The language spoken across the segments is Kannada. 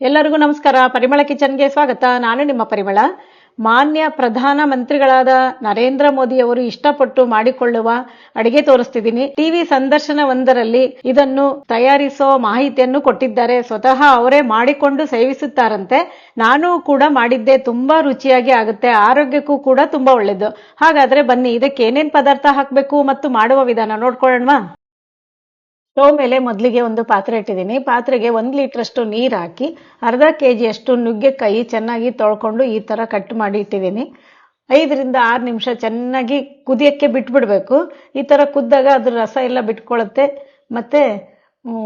ಎಲ್ಲರಿಗೂ ನಮಸ್ಕಾರ. ಪರಿಮಳ ಕಿಚನ್ಗೆ ಸ್ವಾಗತ. ನಾನು ನಿಮ್ಮ ಪರಿಮಳ. ಮಾನ್ಯ ಪ್ರಧಾನ ಮಂತ್ರಿಗಳಾದ ನರೇಂದ್ರ ಮೋದಿ ಅವರು ಇಷ್ಟಪಟ್ಟು ಮಾಡಿಕೊಳ್ಳುವ ಅಡಿಗೆ ತೋರಿಸ್ತಿದ್ದೀನಿ. ಟಿವಿ ಸಂದರ್ಶನವೊಂದರಲ್ಲಿ ಇದನ್ನು ತಯಾರಿಸೋ ಮಾಹಿತಿಯನ್ನು ಕೊಟ್ಟಿದ್ದಾರೆ. ಸ್ವತಃ ಅವರೇ ಮಾಡಿಕೊಂಡು ಸೇವಿಸುತ್ತಾರಂತೆ. ನಾನು ಕೂಡ ಮಾಡಿದ್ದೆ ತುಂಬಾ ರುಚಿಯಾಗಿ ಆಗುತ್ತೆ. ಆರೋಗ್ಯಕ್ಕೂ ಕೂಡ ತುಂಬಾ ಒಳ್ಳೇದು. ಹಾಗಾದ್ರೆ ಬನ್ನಿ, ಇದಕ್ಕೆ ಏನೇನ್ ಪದಾರ್ಥ ಹಾಕಬೇಕು ಮತ್ತು ಮಾಡುವ ವಿಧಾನ ನೋಡ್ಕೊಳ್ಳೋಣವಾ? ಸ್ಟವ್ ಮೇಲೆ ಮೊದಲಿಗೆ ಒಂದು ಪಾತ್ರೆ ಇಟ್ಟಿದ್ದೀನಿ. ಪಾತ್ರೆಗೆ ಒಂದು ಲೀಟ್ರಷ್ಟು ನೀರು ಹಾಕಿ, ಅರ್ಧ ಕೆ ಜಿಯಷ್ಟು ನುಗ್ಗೆಕಾಯಿ ಚೆನ್ನಾಗಿ ತೊಳ್ಕೊಂಡು ಈ ಥರ ಕಟ್ ಮಾಡಿ ಇಟ್ಟಿದ್ದೀನಿ. ಐದರಿಂದ ಆರು ನಿಮಿಷ ಚೆನ್ನಾಗಿ ಕುದಿಯೋಕ್ಕೆ ಬಿಟ್ಬಿಡ್ಬೇಕು. ಈ ಥರ ಕುದ್ದಾಗ ಅದ್ರ ರಸ ಎಲ್ಲ ಬಿಟ್ಕೊಳ್ಳುತ್ತೆ ಮತ್ತು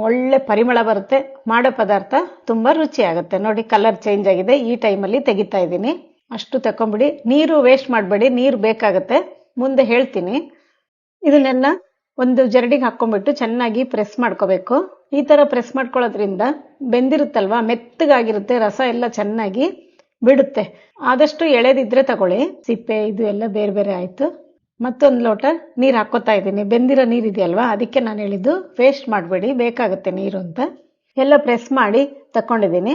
ಒಳ್ಳೆ ಪರಿಮಳ ಬರುತ್ತೆ. ಮಾಡೋ ಪದಾರ್ಥ ತುಂಬ ರುಚಿ ಆಗುತ್ತೆ ನೋಡಿ ಕಲರ್ ಚೇಂಜ್ ಆಗಿದೆ. ಈ ಟೈಮಲ್ಲಿ ತೆಗಿತಾ ಇದ್ದೀನಿ. ಅಷ್ಟು ತಕೊಂಬಿಡಿ ನೀರು ವೇಸ್ಟ್ ಮಾಡಬೇಡಿ. ನೀರು ಬೇಕಾಗುತ್ತೆ. ಮುಂದೆ ಹೇಳ್ತೀನಿ. ಇದನ್ನೆಲ್ಲ ಒಂದು ಜರಡಿಗೆ ಹಾಕೊಂಡ್ಬಿಟ್ಟು ಚೆನ್ನಾಗಿ ಪ್ರೆಸ್ ಮಾಡ್ಕೋಬೇಕು. ಈ ತರ ಪ್ರೆಸ್ ಮಾಡ್ಕೊಳ್ಳೋದ್ರಿಂದ ಬೆಂದಿರುತ್ತಲ್ವಾ? ಮೆತ್ತಗಾಗಿರುತ್ತೆ, ರಸ ಎಲ್ಲ ಚೆನ್ನಾಗಿ ಬಿಡುತ್ತೆ. ಆದಷ್ಟು ಎಳೆದಿದ್ರೆ ತಗೊಳ್ಳಿ. ಸಿಪ್ಪೆ, ಇದು ಎಲ್ಲ ಬೇರೆ ಬೇರೆ ಆಯಿತು. ಮತ್ತೊಂದು ಲೋಟ ನೀರು ಹಾಕೋತಾ ಇದ್ದೀನಿ. ಬೆಂದಿರೋ ನೀರು ಇದೆಯಲ್ವಾ? ಅದಕ್ಕೆ ನಾನು ಹೇಳಿದ್ದು ವೇಸ್ಟ್ ಮಾಡಬೇಡಿ, ಬೇಕಾಗುತ್ತೆ ನೀರು ಅಂತ. ಎಲ್ಲ ಪ್ರೆಸ್ ಮಾಡಿ ತಕೊಂಡಿದ್ದೀನಿ.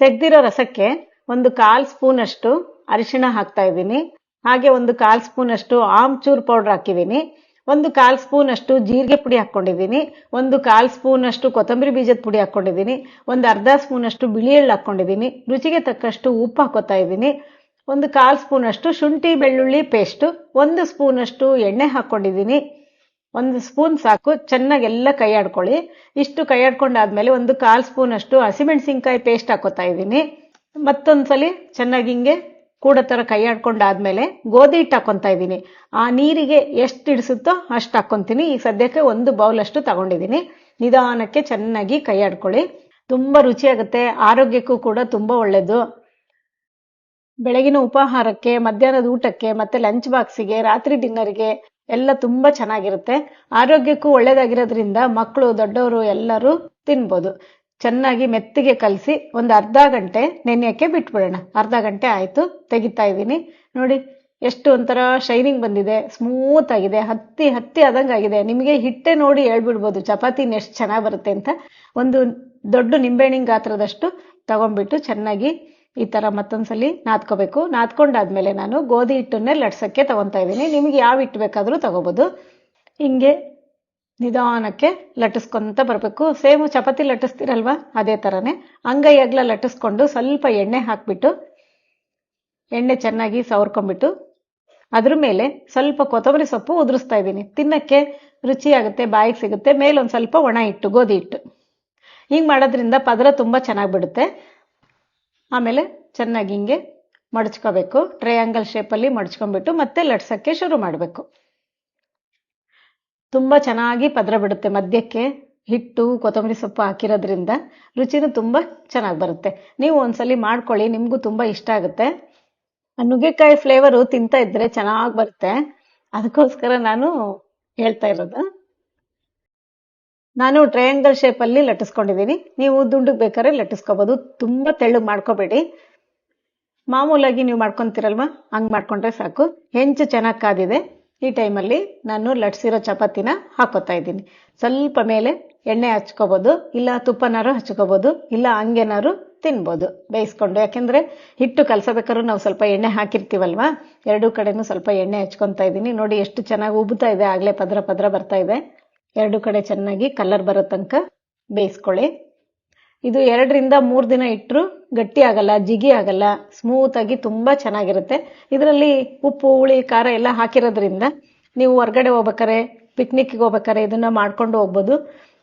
ತೆಗ್ದಿರೋ ರಸಕ್ಕೆ ಒಂದು ಕಾಲ್ ಸ್ಪೂನ್ ಅಷ್ಟು ಅರಿಶಿಣ ಹಾಕ್ತಾ ಇದ್ದೀನಿ. ಹಾಗೆ ಒಂದು ಕಾಲ್ ಸ್ಪೂನ್ ಅಷ್ಟು ಆಮ್ಚೂರ್ ಪೌಡರ್ ಹಾಕಿದ್ದೀನಿ. ಒಂದು ಕಾಲ್ ಸ್ಪೂನ್ ಅಷ್ಟು ಜೀರಿಗೆ ಪುಡಿ ಹಾಕ್ಕೊಂಡಿದ್ದೀನಿ, ಒಂದು ಕಾಲ್ ಸ್ಪೂನ್ ಅಷ್ಟು ಕೊತ್ತಂಬರಿ ಬೀಜದ ಪುಡಿ ಹಾಕ್ಕೊಂಡಿದ್ದೀನಿ, ಒಂದು ಅರ್ಧ ಸ್ಪೂನ್ ಅಷ್ಟು ಬಿಳಿ ಎಳ್ಳು ಹಾಕೊಂಡಿದ್ದೀನಿ ರುಚಿಗೆ ತಕ್ಕಷ್ಟು ಉಪ್ಪು ಹಾಕೋತಾ ಇದ್ದೀನಿ, ಒಂದು ಕಾಲ್ ಸ್ಪೂನ್ ಅಷ್ಟು ಶುಂಠಿ ಬೆಳ್ಳುಳ್ಳಿ ಪೇಸ್ಟು, ಒಂದು ಸ್ಪೂನ್ ಅಷ್ಟು ಎಣ್ಣೆ ಹಾಕ್ಕೊಂಡಿದ್ದೀನಿ, ಒಂದು ಸ್ಪೂನ್ ಸಾಕು, ಚೆನ್ನಾಗಿ ಎಲ್ಲ ಕೈ ಆಡ್ಕೊಳ್ಳಿ, ಇಷ್ಟು ಕೈ ಆಡ್ಕೊಂಡಾದ್ಮೇಲೆ ಒಂದು ಕಾಲ್ ಸ್ಪೂನ್ ಅಷ್ಟು ಹಸಿಮೆಣಸಿನ್ಕಾಯಿ ಪೇಸ್ಟ್ ಹಾಕೋತಾ ಇದ್ದೀನಿ, ಮತ್ತೊಂದ್ಸಲಿ ಚೆನ್ನಾಗಿ ಹಿಂಗೆ ಕೂಡ ಥರ ಕೈ ಆಡ್ಕೊಂಡಾದ್ಮೇಲೆ ಗೋಧಿ ಹಿಟ್ಟು ಹಾಕೊಂತಾ ಇದ್ದೀನಿ. ಆ ನೀರಿಗೆ ಎಷ್ಟು ಇಡಿಸುತ್ತೋ ಅಷ್ಟು ಹಾಕ್ಕೊಂತೀನಿ ಈಗ ಸದ್ಯಕ್ಕೆ ಒಂದು ಬೌಲ್ ಅಷ್ಟು ತಗೊಂಡಿದ್ದೀನಿ. ನಿಧಾನಕ್ಕೆ ಚೆನ್ನಾಗಿ ಕೈ ಆಡ್ಕೊಳ್ಳಿ ತುಂಬ ರುಚಿಯಾಗುತ್ತೆ. ಆರೋಗ್ಯಕ್ಕೂ ಕೂಡ ತುಂಬ ಒಳ್ಳೆಯದು ಬೆಳಗಿನ ಉಪಾಹಾರಕ್ಕೆ, ಮಧ್ಯಾಹ್ನದ ಊಟಕ್ಕೆ, ಮತ್ತೆ ಲಂಚ್ ಬಾಕ್ಸಿಗೆ ರಾತ್ರಿ ಡಿನ್ನರ್ಗೆ ಎಲ್ಲ ತುಂಬಾ ಚೆನ್ನಾಗಿರುತ್ತೆ. ಆರೋಗ್ಯಕ್ಕೂ ಒಳ್ಳೇದಾಗಿರೋದ್ರಿಂದ ಮಕ್ಕಳು, ದೊಡ್ಡವರು ಎಲ್ಲರೂ ತಿನ್ಬೋದು. ಚೆನ್ನಾಗಿ ಮೆತ್ತಗೆ ಕಲಸಿ ಒಂದು ಅರ್ಧ ಗಂಟೆ ನೆನೆಯೋಕ್ಕೆ ಬಿಟ್ಬಿಡೋಣ. ಅರ್ಧ ಗಂಟೆ ಆಯಿತು, ತೆಗಿತಾ ಇದ್ದೀನಿ. ನೋಡಿ, ಎಷ್ಟು ಒಂಥರ ಶೈನಿಂಗ್ ಬಂದಿದೆ ಸ್ಮೂತ್ ಆಗಿದೆ, ಹತ್ತಿ ಹತ್ತಿ ಆದಂಗೆ ಆಗಿದೆ ನಿಮಗೆ ಹಿಟ್ಟೆ ನೋಡಿ ಹೇಳ್ಬಿಡ್ಬೋದು ಚಪಾತಿನ ಎಷ್ಟು ಚೆನ್ನಾಗಿ ಬರುತ್ತೆ ಅಂತ. ಒಂದು ದೊಡ್ಡ ನಿಂಬೆಹಣ್ಣಿನ ಗಾತ್ರದಷ್ಟು ತಗೊಂಡ್ಬಿಟ್ಟು ಚೆನ್ನಾಗಿ ಈ ಥರ ಮತ್ತೊಂದ್ಸಲಿ ನಾದ್ಕೋಬೇಕು. ನಾದ್ಕೊಂಡಾದ್ಮೇಲೆ ನಾನು ಗೋಧಿ ಹಿಟ್ಟನ್ನೇ ಲಟ್ಸೋಕ್ಕೆ ತಗೊತಾ ಇದ್ದೀನಿ. ನಿಮಗೆ ಯಾವ ಹಿಟ್ಟು ಬೇಕಾದರೂ ತಗೋಬೋದು. ಹಿಂಗೆ ನಿಧಾನಕ್ಕೆ ಲಟ್ಟಿಸ್ಕೊಂತ ಬರಬೇಕು. ಸೇಮ್ ಚಪಾತಿ ಲಟ್ಟಿಸ್ತೀರಲ್ವ? ಅದೇ ಥರನೇ ಅಂಗೈ ಅಗ್ಲ ಲಟ್ಟಿಸ್ಕೊಂಡು ಸ್ವಲ್ಪ ಎಣ್ಣೆ ಹಾಕ್ಬಿಟ್ಟು, ಎಣ್ಣೆ ಚೆನ್ನಾಗಿ ಸವರ್ಕೊಂಡ್ಬಿಟ್ಟು, ಅದ್ರ ಮೇಲೆ ಸ್ವಲ್ಪ ಕೊತ್ತಂಬರಿ ಸೊಪ್ಪು ಉದುರಿಸ್ತಾ ಇದ್ದೀನಿ. ತಿನ್ನಕ್ಕೆ ರುಚಿಯಾಗುತ್ತೆ ಬಾಯಿಗೆ ಸಿಗುತ್ತೆ. ಮೇಲೊಂದು ಸ್ವಲ್ಪ ಒಣ ಹಿಟ್ಟು, ಗೋಧಿ ಹಿಟ್ಟು. ಹಿಂಗೆ ಮಾಡೋದ್ರಿಂದ ಪದರ ತುಂಬ ಚೆನ್ನಾಗಿ ಬಿಡುತ್ತೆ. ಆಮೇಲೆ ಚೆನ್ನಾಗಿ ಹಿಂಗೆ ಮಡಚ್ಕೋಬೇಕು. ಟ್ರಯಾಂಗಲ್ ಶೇಪಲ್ಲಿ ಮಡಚ್ಕೊಂಡ್ಬಿಟ್ಟು ಮತ್ತೆ ಲಟ್ಸೋಕ್ಕೆ ಶುರು ಮಾಡಬೇಕು. ತುಂಬ ಚೆನ್ನಾಗಿ ಪದರ ಬಿಡುತ್ತೆ. ಮಧ್ಯಕ್ಕೆ ಹಿಟ್ಟು, ಕೊತ್ತಂಬರಿ ಸೊಪ್ಪು ಹಾಕಿರೋದ್ರಿಂದ ರುಚಿನೂ ತುಂಬ ಚೆನ್ನಾಗಿ ಬರುತ್ತೆ. ನೀವು ಒಂದ್ಸಲಿ ಮಾಡ್ಕೊಳ್ಳಿ, ನಿಮಗೂ ತುಂಬ ಇಷ್ಟ ಆಗುತ್ತೆ. ನುಗ್ಗೆಕಾಯಿ ಫ್ಲೇವರು ತಿಂತಾ ಇದ್ರೆ ಚೆನ್ನಾಗಿ ಬರುತ್ತೆ. ಅದಕ್ಕೋಸ್ಕರ ನಾನು ಹೇಳ್ತಾ ಇರೋದು. ನಾನು ಟ್ರಯಾಂಗಲ್ ಶೇಪಲ್ಲಿ ಲಟ್ಟಿಸ್ಕೊಂಡಿದ್ದೀನಿ. ನೀವು ದುಂಡಗೆ ಬೇಕಾದ್ರೆ ಲಟ್ಟಿಸ್ಕೋಬೋದು. ತುಂಬ ತೆಳ್ಳಗೆ ಮಾಡ್ಕೋಬೇಡಿ. ಮಾಮೂಲಾಗಿ ನೀವು ಮಾಡ್ಕೊತೀರಲ್ವ? ಹಂಗೆ ಮಾಡ್ಕೊಂಡ್ರೆ ಸಾಕು. ಹೆಂಚು ಚೆನ್ನಾಗಿ ಕಾದಿದೆ. ಈ ಟೈಮಲ್ಲಿ ನಾನು ಲಟ್ಸಿರೋ ಚಪಾತಿನ ಹಾಕೋತಾ ಇದ್ದೀನಿ. ಸ್ವಲ್ಪ ಮೇಲೆ ಎಣ್ಣೆ ಹಚ್ಕೋಬೋದು, ಇಲ್ಲ ತುಪ್ಪನಾರು ಹಚ್ಕೋಬೋದು, ಇಲ್ಲ ಹಂಗೇನಾರು ತಿನ್ಬೋದು. ಬೇಯಿಸ್ಕೊಂಡು, ಯಾಕೆಂದರೆ ಹಿಟ್ಟು ಕಲಸಬೇಕಾದ್ರೂ ನಾವು ಸ್ವಲ್ಪ ಎಣ್ಣೆ ಹಾಕಿರ್ತೀವಲ್ವ? ಎರಡೂ ಕಡೆನೂ ಸ್ವಲ್ಪ ಎಣ್ಣೆ ಹಚ್ಕೊತಾ ಇದ್ದೀನಿ. ನೋಡಿ ಎಷ್ಟು ಚೆನ್ನಾಗಿ ಉಬ್ಬುತ್ತಾ ಇದೆ. ಆಗಲೇ ಪದ್ರ ಪದ್ರ ಬರ್ತಾ ಇದೆ. ಎರಡು ಕಡೆ ಚೆನ್ನಾಗಿ ಕಲರ್ ಬರೋ ತನಕ ಬೇಯಿಸ್ಕೊಳ್ಳಿ. ಇದು ಎರಡರಿಂದ ಮೂರು ದಿನ ಇಟ್ಟರು ಗಟ್ಟಿ ಆಗಲ್ಲ, ಜಿಗಿ ಆಗಲ್ಲ ಸ್ಮೂತಾಗಿ ತುಂಬಾ ಚೆನ್ನಾಗಿರುತ್ತೆ. ಇದರಲ್ಲಿ ಉಪ್ಪು, ಹುಳಿ, ಖಾರ ಎಲ್ಲ ಹಾಕಿರೋದ್ರಿಂದ ನೀವು ಹೊರ್ಗಡೆ ಹೋಗ್ಬೇಕಾರೆ ಪಿಕ್ನಿಕ್ಗೆ ಹೋಗ್ಬೇಕಾರೆ ಇದನ್ನ ಮಾಡ್ಕೊಂಡು ಹೋಗ್ಬೋದು.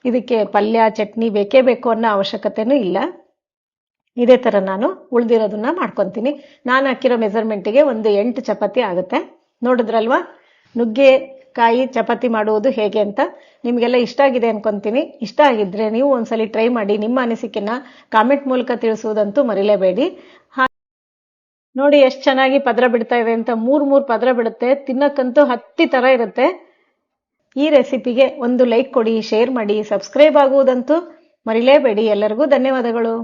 ಇದಕ್ಕೆ ಪಲ್ಯ, ಚಟ್ನಿ ಬೇಕೇ ಬೇಕು ಅನ್ನೋ ಅವಶ್ಯಕತೆನೂ ಇಲ್ಲ. ಇದೇ ಥರ ನಾನು ಉಳ್ದಿರೋದನ್ನ ಮಾಡ್ಕೊತೀನಿ. ನಾನು ಹಾಕಿರೋ ಮೆಸರ್ಮೆಂಟಿಗೆ ಒಂದು ಎಂಟು ಚಪಾತಿ ಆಗುತ್ತೆ. ನೋಡಿದ್ರಲ್ವಾ? ನುಗ್ಗೆ ಕಾಯಿ ಚಪಾತಿ ಮಾಡುವುದು ಹೇಗೆ ಅಂತ ನಿಮಗೆಲ್ಲ ಇಷ್ಟ ಆಗಿದೆ ಅನ್ಕೊಂತೀನಿ. ಇಷ್ಟ ಆಗಿದ್ರೆ ನೀವು ಒಂದ್ಸಲಿ ಟ್ರೈ ಮಾಡಿ ನಿಮ್ಮ ಅನಿಸಿಕೆನ ಕಾಮೆಂಟ್ ಮೂಲಕ ತಿಳಿಸುವುದಂತೂ ಮರಿಲೇಬೇಡಿ. ನೋಡಿ ಎಷ್ಟು ಚೆನ್ನಾಗಿ ಪದರ ಬಿಡ್ತಾ ಇದೆ ಅಂತ ಮೂರ್ ಮೂರ್ ಪದರ ಬಿಡುತ್ತೆ. ತಿನ್ನಕ್ಕಂತೂ ಹತ್ತಿ ತರ ಇರುತ್ತೆ. ಈ ರೆಸಿಪಿಗೆ ಒಂದು ಲೈಕ್ ಕೊಡಿ ಶೇರ್ ಮಾಡಿ ಸಬ್ಸ್ಕ್ರೈಬ್ ಆಗುವುದಂತೂ ಮರಿಲೇಬೇಡಿ. ಎಲ್ಲರಿಗೂ ಧನ್ಯವಾದಗಳು.